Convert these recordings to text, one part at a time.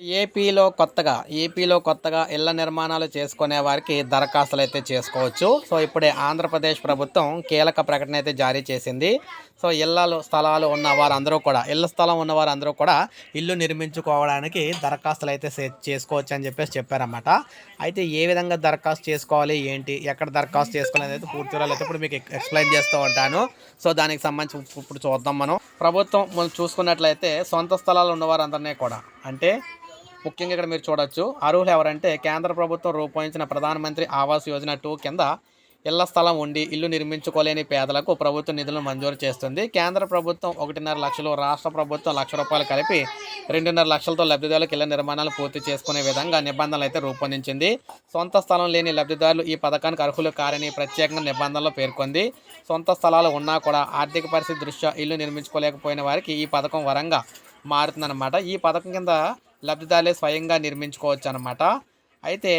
ఏపీలో కొత్తగా ఏపీలో కొత్తగా ఇళ్ళ నిర్మాణాలు చేసుకునే వారికి దరఖాస్తులు అయితే చేసుకోవచ్చు. సో ఇప్పుడే ఆంధ్రప్రదేశ్ ప్రభుత్వం కీలక ప్రకటన అయితే జారీ చేసింది. సో ఇళ్ళలు స్థలాలు ఉన్న వారందరూ కూడా ఇళ్ళ స్థలం ఉన్న వారందరూ కూడా ఇల్లు నిర్మించుకోవడానికి దరఖాస్తులు అయితే చేసుకోవచ్చు అని చెప్పేసి చెప్పారన్నమాట. అయితే ఏ విధంగా దరఖాస్తు చేసుకోవాలి ఏంటి ఎక్కడ దరఖాస్తు చేసుకోవాలి అనేది పూర్తి వివరాలు అయితే ఇప్పుడు మీకు ఎక్స్ప్లెయిన్ చేస్తూ ఉంటాను. సో దానికి సంబంధించి ఇప్పుడు చూద్దాం మనం. ప్రభుత్వం మనం చూసుకున్నట్లయితే సొంత స్థలాలు ఉన్న వారందరినీ కూడా అంటే ముఖ్యంగా ఇక్కడ మీరు చూడొచ్చు. అర్హులు ఎవరంటే కేంద్ర ప్రభుత్వం రూపొందించిన ప్రధానమంత్రి ఆవాస్ యోజన టూ కింద ఇళ్ళ స్థలం ఉండి ఇల్లు నిర్మించుకోలేని పేదలకు ప్రభుత్వం నిధులను మంజూరు చేస్తుంది. కేంద్ర ప్రభుత్వం ఒకటిన్నర లక్షలు రాష్ట్ర ప్రభుత్వం లక్ష రూపాయలు కలిపి రెండున్నర లక్షలతో లబ్ధిదారులకు ఇళ్ళ నిర్మాణాలు పూర్తి చేసుకునే విధంగా నిబంధనలు అయితే రూపొందించింది. సొంత స్థలం లేని లబ్ధిదారులు ఈ పథకానికి అర్హులు కారని ప్రత్యేకంగా నిబంధనలు పేర్కొంది. సొంత స్థలాలు ఉన్నా కూడా ఆర్థిక పరిస్థితి దృష్ట్యా ఇల్లు నిర్మించుకోలేకపోయిన వారికి ఈ పథకం వరంగా మారుతుందన్నమాట. ఈ పథకం కింద లబ్ధిదారులే స్వయంగా నిర్మించుకోవచ్చు అనమాట అయితే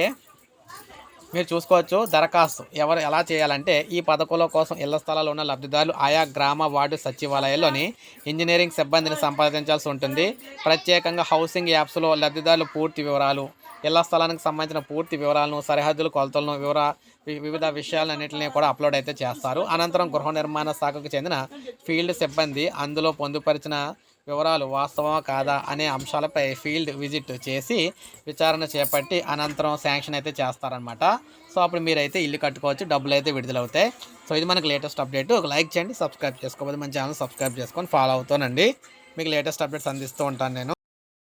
మీరు చూసుకోవచ్చు దరఖాస్తు ఎవరు ఎలా చేయాలంటే ఈ పథకంలో కోసం ఇళ్ళ స్థలాలు ఉన్న లబ్ధిదారులు ఆయా గ్రామ వార్డు సచివాలయాల్లోని ఇంజనీరింగ్ సిబ్బందిని సంప్రదించాల్సి ఉంటుంది. ప్రత్యేకంగా హౌసింగ్ యాప్స్లో లబ్ధిదారులు పూర్తి వివరాలు ఇళ్ళ స్థలానికి సంబంధించిన పూర్తి వివరాలను సరిహద్దులు కొలతలను వివర వి- వివిధ విషయాలన్నింటినీ కూడా అప్లోడ్ అయితే చేస్తారు. అనంతరం గృహ నిర్మాణ శాఖకు చెందిన ఫీల్డ్ సిబ్బంది అందులో పొందుపరిచిన వివరాలు వాస్తవమా కాదా అనే అంశాలపై ఫీల్డ్ విజిట్ చేసి విచారణ చేపట్టి అనంతరం శాంక్షన్ అయితే చేస్తారనమాట సో అప్పుడు మీరైతే ఇల్లు కట్టుకోవచ్చు డబ్బులు అయితే విడుదలవుతాయి. సో ఇది మనకు లేటెస్ట్ అప్డేట్. ఒక లైక్ చేయండి సబ్స్క్రైబ్ చేసుకోకపోతే మన ఛానల్ సబ్స్క్రైబ్ చేసుకొని ఫాలో అవుతానండి మీకు లేటెస్ట్ అప్డేట్స్ అందిస్తూ ఉంటాను నేను.